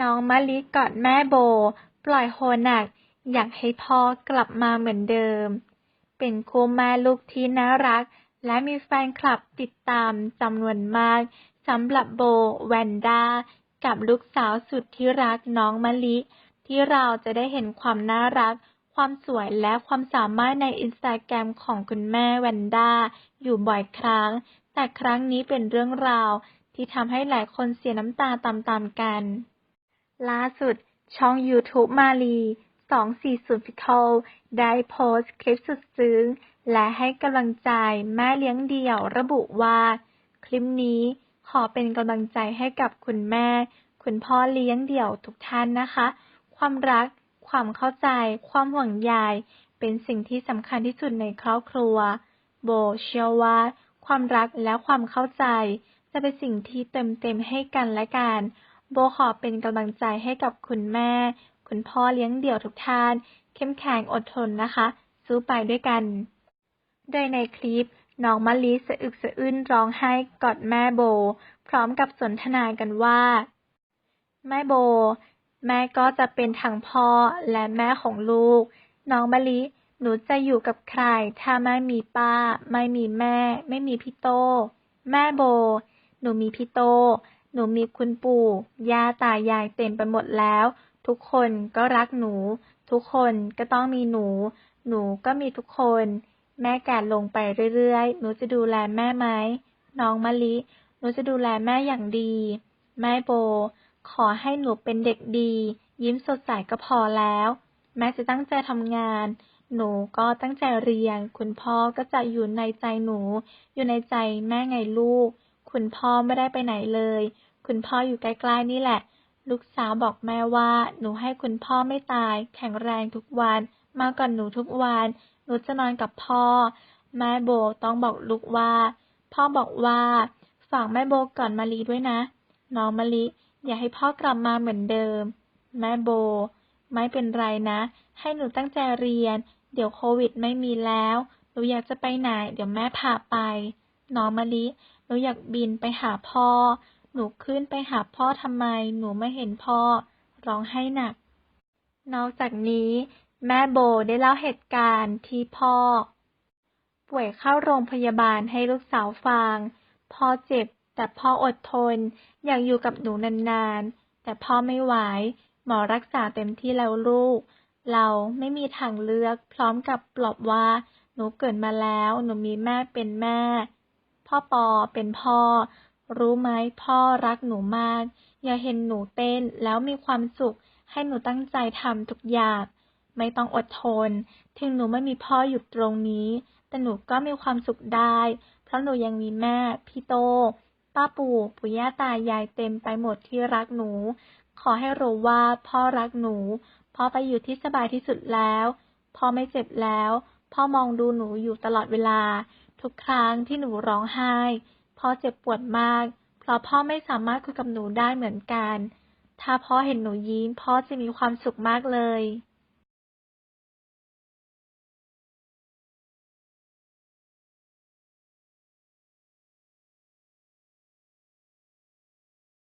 น้องมะลิกอดแม่โบ ปล่อยโฮหนัก อยากให้พ่อกลับมาเหมือนเดิม เป็นคู่แม่ลูกที่น่ารัก และมีแฟนคลับติดตามจำนวนมากสำหรับโบแวนด้ากับลูกสาวสุดที่รักน้องมะลิ ที่เราจะได้เห็นความน่ารัก ความสวยและความสามารถในอินสตาแกรมของคุณแม่แวนด้าอยู่บ่อยครั้ง แต่ครั้งนี้เป็นเรื่องราวที่ทำให้หลายคนเสียน้ำตาตามๆกัน ล่าสุด ช่อง YouTube มาลี240 Pickle ได้โพสต์คลิปสุดซึ้ง และให้กำลังใจแม่เลี้ยงเดี่ยวระบุว่า คลิปนี้ขอเป็นกำลังใจให้กับคุณแม่ คุณพ่อเลี้ยงเดี่ยวทุกท่านนะคะ ความรัก ความเข้าใจ ความห่วงใยเป็นสิ่งที่สำคัญที่สุดในครอบครัว โบเชื่อว่าความรักและความเข้าใจ จะเป็นสิ่งที่เติมเต็มให้กันและกัน โบขอเป็นกำลังใจให้กับคุณแม่ คุณพ่อเลี้ยงเดี่ยวทุกท่าน เข้มแข็งอดทนนะคะ สู้ไปด้วยกัน โดยในคลิปน้องมะลิสะอึกสะอื้นร้องไห้กอดแม่โบ พร้อมกับสนทนากันว่า แม่โบ แม่ก็จะเป็นทั้งพ่อและแม่ของลูก น้องมะลิหนูจะอยู่กับใคร ถ้าไม่มีป้า ไม่มีแม่ ไม่มีพี่โต แม่โบ หนูมีพี่โต หนูมีคุณปู่ย่าตายายเต็มไปหมดแล้ว ทุกคนก็รักหนู ทุกคนก็ต้องมีหนู หนูก็มีทุกคน แม่แก่ลงไปเรื่อยๆ หนูจะดูแลแม่ไหม น้องมะลิ หนูจะดูแลแม่อย่างดี แม่โบ ขอให้หนูเป็นเด็กดี ยิ้มสดใสก็พอแล้ว แม่จะตั้งใจทำงาน หนูก็ตั้งใจเรียน คุณพ่อก็จะอยู่ในใจหนู อยู่ในใจแม่ไงลูก คุณพ่อไม่ได้ไปไหนเลย คุณพ่ออยู่ใกล้ๆนี่แหละ ลูกสาวบอกแม่ว่า หนูให้คุณพ่อไม่ตาย แข็งแรงทุกวัน มาก่อนหนูทุกวัน หนูจะนอนกับพ่อ แม่โบต้องบอกลูกว่า พ่อบอกว่า ฝากแม่โบก่อนมาลีด้วยนะ น้องมะลิอย่าให้พ่อกลับมาเหมือนเดิม แม่โบ ไม่เป็นไรนะ ให้หนูตั้งใจเรียน เดี๋ยวโควิดไม่มีแล้ว หนูอยากจะไปไหน เดี๋ยวแม่พาไป น้องมะลิ นูอยากบินไปหาพ่อ หนูขึ้นไปหาพ่อทำไม หนูไม่เห็นพ่อ ร้องไห้หนัก นอกจากนี้ แม่โบได้เล่าเหตุการณ์ที่พ่อ ป่วยเข้าโรงพยาบาลให้ลูกสาวฟัง พ่อเจ็บ แต่พ่ออดทน อยากอยู่กับหนูนานๆ แต่พ่อไม่ไหว หมอรักษาเต็มที่แล้วลูก เราไม่มีทางเลือก พร้อมกับปลอบว่า หนูเกิดมาแล้ว หนูมีแม่เป็นแม่ พ่อปอเป็นพ่อ รู้ไหมพ่อรักหนูมาก อย่าเห็นหนูเต้นแล้วมีความสุข ให้หนูตั้งใจทำทุกอย่าง ไม่ต้องอดทน ถึงหนูไม่มีพ่ออยู่ตรงนี้ แต่หนูก็มีความสุขได้ เพราะหนูยังมีแม่ พี่โต ป้าปู่ปู่ย่าตายายเต็มไปหมดที่รักหนู ขอให้รู้ว่าพ่อรักหนู พ่อไปอยู่ที่สบายที่สุดแล้ว พ่อไม่เจ็บแล้ว พ่อมองดูหนูอยู่ตลอดเวลา ทุกครั้งที่หนูร้องไห้พ่อเจ็บปวดมาก เพราะพ่อไม่สามารถคุยกับหนูได้เหมือนกัน ถ้าพ่อเห็นหนูยิ้มพ่อจะมีความสุขมากเลย